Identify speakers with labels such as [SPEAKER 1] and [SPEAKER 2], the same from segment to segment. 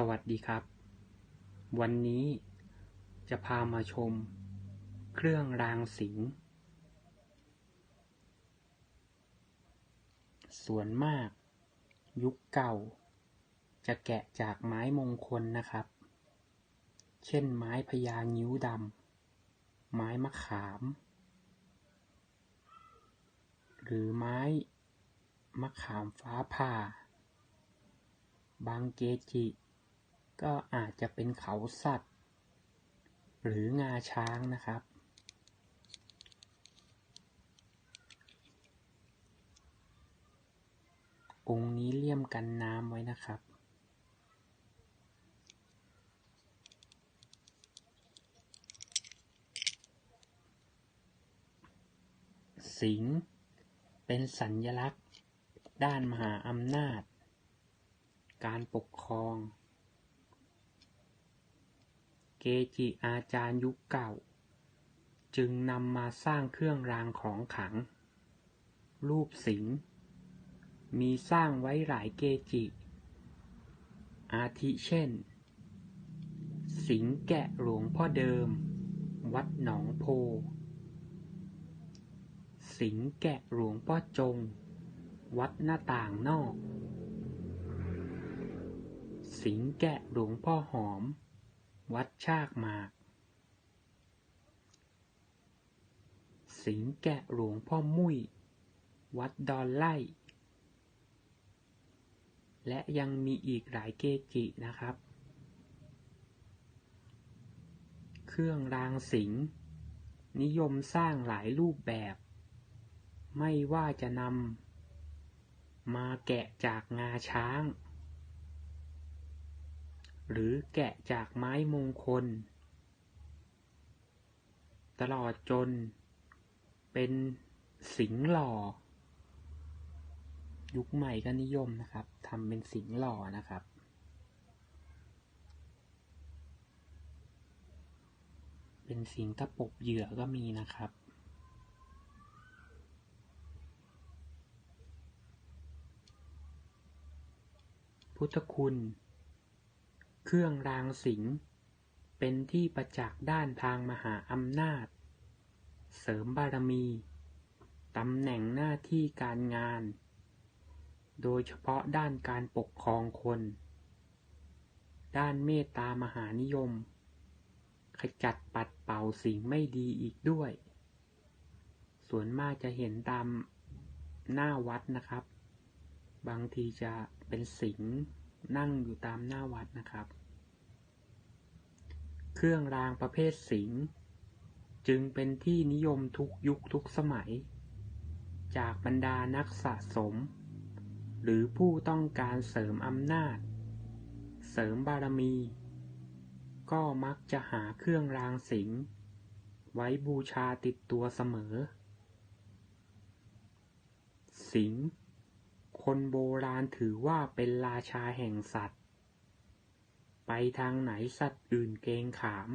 [SPEAKER 1] สวัสดีครับ วันนี้จะพามาชม เครื่องรางสิงห์ส่วนมาก ยุคเก่า จะแกะจากไม้มงคลนะครับ เช่นไม้พญางิ้วดำ ไม้มะขาม หรือไม้ มะขามฟ้าผ่าบางเกจิ ก็อาจจะเป็นเขาสัตว์ หรืองาช้างนะครับ องค์นี้เลี่ยมกันน้ำไว้นะครับสิงเป็นสัญลักษณ์ ด้านมหาอำนาจ การปกครอง จิอาจารย์ยุคเก่า จึงนำมาสร้างเครื่องรางของขลัง รูปสิงมีสร้างไว้หลายเกจิ อาทิเช่น สิงแกะหลวงพ่อเดิม วัดหนองโพ สิงแกะหลวงพ่อจง วัดหน้าต่างนอก สิงแกะหลวงพ่อหอม วัดชากหมาก สิงแกะหลวงพ่อมุ้ย วัดดอนไล่ และยังมีอีกหลายเกจินะครับ เครื่องรางสิงห์นิยมสร้างหลายรูปแบบ ไม่ว่าจะนำมาแกะจากงาช้าง หรือแกะจากไม้มงคล ตลอดจน เป็นสิงหล่อ ยุคใหม่ก็นิยมนะครับทำเป็นสิงหล่อนะครับ เป็นสิงตะปบเหยื่อก็มีนะครับพุทธคุณ เครื่องรางสิง เป็นที่ประจักษ์ด้านทางมหาอำนาจ เสริมบารมี ตำแหน่งหน้าที่การงาน โดยเฉพาะด้านการปกครองคน ด้านเมตตามหานิยม ขจัดปัดเป่าสิ่งไม่ดีอีกด้วย ส่วนมากจะเห็นตามหน้าวัดนะครับ บางทีจะเป็นสิง นั่งอยู่ตามหน้าวัดนะครับ เครื่องรางประเภทสิงห์จึงเป็นที่นิยมทุกยุคทุกสมัย จากบรรดานักสะสม หรือผู้ต้องการเสริมอำนาจ เสริมบารมี ก็มักจะหาเครื่องรางสิงห์ไว้บูชาติดตัวเสมอ สิงห์ คนโบราณถือว่าเป็นราชาแห่งสัตว์ ไปทางไหนสัตว์อื่นเกงขาม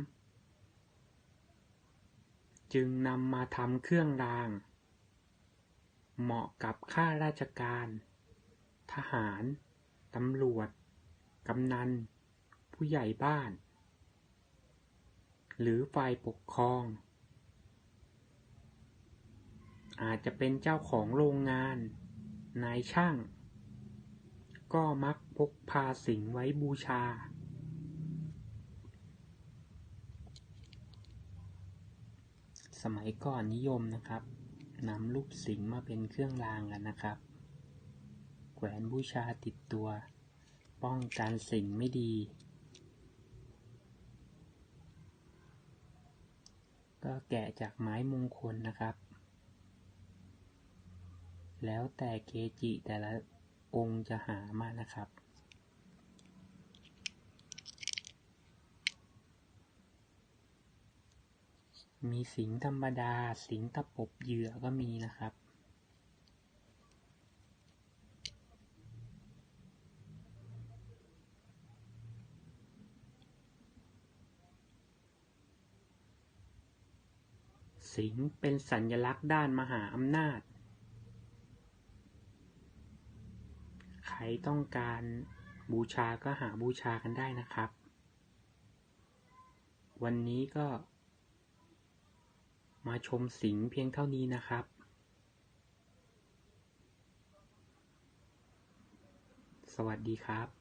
[SPEAKER 1] จึงนำมาทำเครื่องราง เหมาะกับข้าราชการ ทหาร ตำรวจ กำนัน ผู้ใหญ่บ้าน หรือฝ่ายปกครอง อาจจะเป็นเจ้าของโรงงาน นายช่าง ก็มักพกพาสิงไว้บูชา สมัยก่อนนิยมนะครับนำลูกสิงมาเป็นเครื่องรางกันนะครับ แขวนบูชาติดตัว ป้องกันสิ่งไม่ดี ก็แกะจากไม้มงคลนะครับ แล้วแต่เกจิแต่ละองค์จะหามานะครับ มีสิงธรรมดา สิงตะปบเหยื่อก็มีนะครับสิงเป็นสัญลักษณ์ด้านมหาอำนาจ ใค รต้องการบูชาก็หาบูชากันได้นะครับ วันนี้ก็ มาชมสิงเพียงเท่านี้นะครับ สวัสดีครับ